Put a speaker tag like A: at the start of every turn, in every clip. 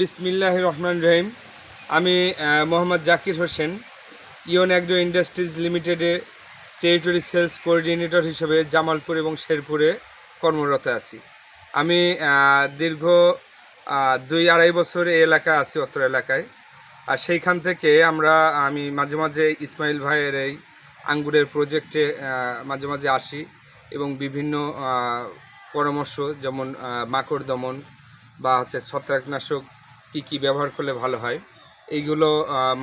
A: বিসমিল্লাহ রহমান রহিম। আমি মোহাম্মদ জাকির হোসেন ইয়ন অ্যাগ্রো ইন্ডাস্ট্রিজ লিমিটেডে টেরিটরি সেলস কোঅর্ডিনেটর হিসেবে জামালপুর এবং শেরপুরে কর্মরত আছি। আমি দীর্ঘ দুই আড়াই বছর এই এলাকায় আছি, অত্র এলাকায়। আর সেইখান থেকে আমরা, আমি মাঝে মাঝে ইসমাইল ভাইয়ের এই আঙ্গুরের প্রজেক্টে মাঝে মাঝে আসি এবং বিভিন্ন পরামর্শ যেমন মাকড় দমন বা হচ্ছে ছত্রাকনাশক কী কী ব্যবহার করলে ভালো হয়, এইগুলো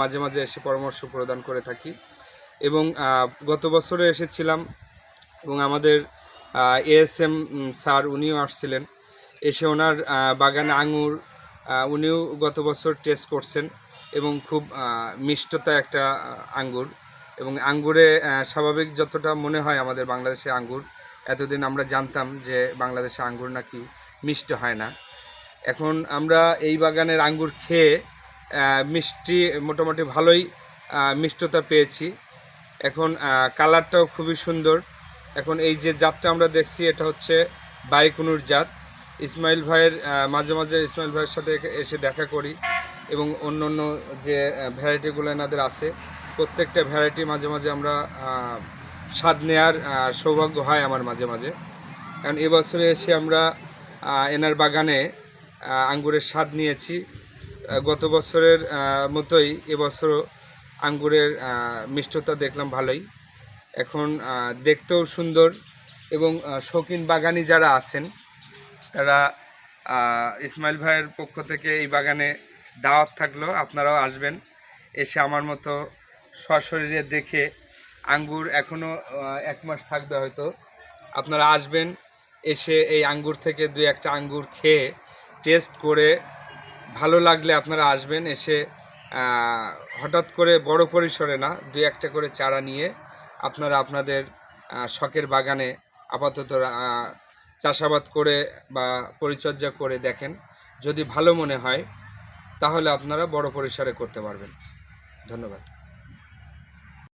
A: মাঝে মাঝে এসে পরামর্শ প্রদান করে থাকি। এবং গত বছরে এসেছিলাম এবং আমাদের এএসএম স্যার উনিও আসছিলেন। এসে ওনার বাগানে আঙুর উনিও গত বছর টেস্ট করছেন এবং খুব মিষ্টতা একটা আঙ্গুর এবং আঙ্গুরে স্বাভাবিক যতটা মনে হয় আমাদের বাংলাদেশে আঙ্গুর এতদিন আমরা জানতাম যে বাংলাদেশে আঙ্গুর নাকি মিষ্ট হয় না। এখন আমরা এই বাগানের আঙ্গুর খেয়ে মিষ্টি মোটামুটি ভালোই মিষ্টতা পেয়েছি। এখন কালারটাও খুবই সুন্দর। এখন এই যে জাতটা আমরা দেখছি, এটা হচ্ছে বাইকুনুর জাত। ইসমাইল ভাইয়ের মাঝে মাঝে ইসমাইল ভাইয়ের সাথে এসে দেখা করি এবং অন্য অন্য যে ভ্যারাইটিগুলো এনাদের আছে, প্রত্যেকটা ভ্যারাইটি মাঝে মাঝে আমরা স্বাদ নেওয়ার সৌভাগ্য হয় আমার মাঝে মাঝে। কারণ এবছরে এসে আমরা এনার বাগানে আঙ্গুরের স্বাদ নিয়েছি। গত বছরের মতোই এবছরও আঙ্গুরের মিষ্টতা দেখলাম ভালোই। এখন দেখতেও সুন্দর এবং শৌখিন বাগানি যারা আছেন, তারা ইসমাইল ভাইয়ের পক্ষ থেকে এই বাগানে দাওয়াত থাকল। আপনারাও আসবেন, এসে আমার মতো সশরীরে দেখে আঙ্গুর এখনও এক মাস থাকবে হয়তো। আপনারা আসবেন, এসে এই আঙ্গুর থেকে দুই একটা আঙ্গুর খেয়ে টেস্ট করে ভালো লাগলে আপনারা আসবেন, এসে হঠাৎ করে বড় পরিসরে না দুই একটা করে চারা নিয়ে আপনারা আপনাদের শখের বাগানে আপাতত চাষাবাদ করে বা পরিচর্যা করে দেখেন। যদি ভালো মনে হয়, তাহলে আপনারা বড় পরিসরে করতে পারবেন। ধন্যবাদ।